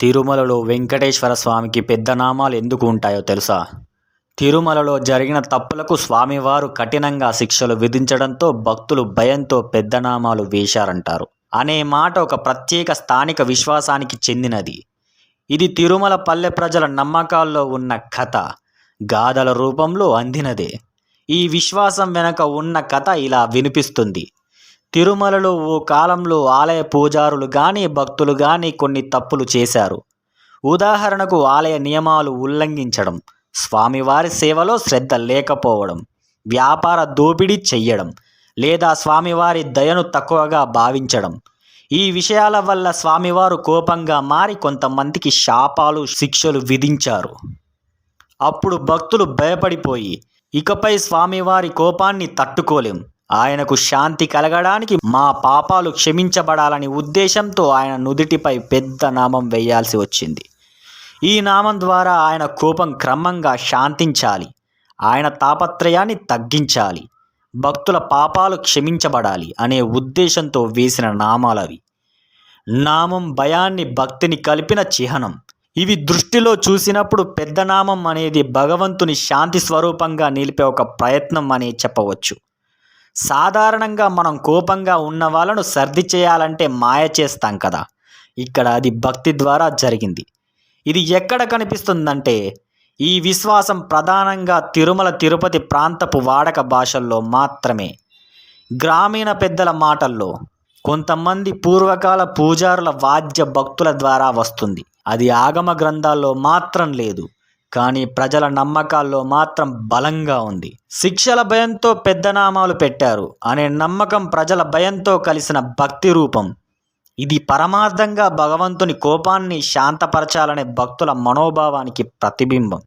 తిరుమలలో వెంకటేశ్వర స్వామికి పెద్ద నామాలు ఎందుకు ఉంటాయో తెలుసా? తిరుమలలో జరిగిన తప్పులకు స్వామివారు కఠినంగా శిక్షలు విధించడంతో భక్తులు భయంతో పెద్ద నామాలు వేశారంటారు. అనే మాట ఒక ప్రత్యేక స్థానిక విశ్వాసానికి చెందినది. ఇది తిరుమల పల్లె ప్రజల నమ్మకాల్లో ఉన్న కథ గాథల రూపంలో అందినదే. ఈ విశ్వాసం వెనక ఉన్న కథ ఇలా వినిపిస్తుంది. తిరుమలలో ఓ కాలంలో ఆలయ పూజారులు కానీ భక్తులు కానీ కొన్ని తప్పులు చేశారు. ఉదాహరణకు ఆలయ నియమాలు ఉల్లంఘించడం స్వామివారి సేవలో శ్రద్ధ లేకపోవడం వ్యాపార దోపిడీ చెయ్యడం లేదా స్వామివారి దయను తక్కువగా భావించడం. ఈ విషయాల వల్ల స్వామివారు కోపంగా మారి కొంతమందికి శాపాలు శిక్షలు విధించారు. అప్పుడు భక్తులు భయపడిపోయి ఇకపై స్వామివారి కోపాన్ని తట్టుకోలేం. ఆయనకు శాంతి కలగడానికి మా పాపాలు క్షమించబడాలని ఉద్దేశంతో ఆయన నుదిటిపై పెద్ద నామం వేయాల్సి వచ్చింది. ఈ నామం ద్వారా ఆయన కోపం క్రమంగా శాంతించాలి. ఆయన తాపత్రయాన్ని తగ్గించాలి. భక్తుల పాపాలు క్షమించబడాలి అనే ఉద్దేశంతో వేసిన నామాలవి నామం భయాన్ని భక్తిని కలిపిన చిహ్నం. ఇవి దృష్టిలో చూసినప్పుడు పెద్ద నామం అనేది భగవంతుని శాంతి స్వరూపంగా నిలిపే ఒక ప్రయత్నం అని చెప్పవచ్చు. సాధారణంగా మనం కోపంగా ఉన్న వాళ్ళను సర్ది చేయాలంటే మాయ చేస్తాం కదా. ఇక్కడ అది భక్తి ద్వారా జరిగింది. ఇది ఎక్కడ కనిపిస్తుందంటే ఈ విశ్వాసం ప్రధానంగా తిరుమల తిరుపతి ప్రాంతపు వాడక భాషల్లో మాత్రమే. గ్రామీణ పెద్దల మాటల్లో కొంతమంది పూర్వకాల పూజారుల వాద్య భక్తుల ద్వారా వస్తుంది. అది ఆగమ గ్రంథాల్లో మాత్రం లేదు. కానీ ప్రజల నమ్మకాల్లో మాత్రం బలంగా ఉంది. శిక్షల భయంతో పెద్దనామాలు పెట్టారు అనే నమ్మకం ప్రజల భయంతో కలిసిన భక్తి రూపం. ఇది పరమార్థంగా భగవంతుని కోపాన్ని శాంతపరచాలనే భక్తుల మనోభావానికి ప్రతిబింబం.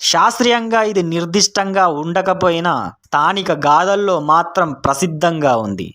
శాస్త్రీయంగా ఇది నిర్దిష్టంగా ఉండకపోయినా స్థానిక గాథల్లో మాత్రం ప్రసిద్ధంగా ఉంది.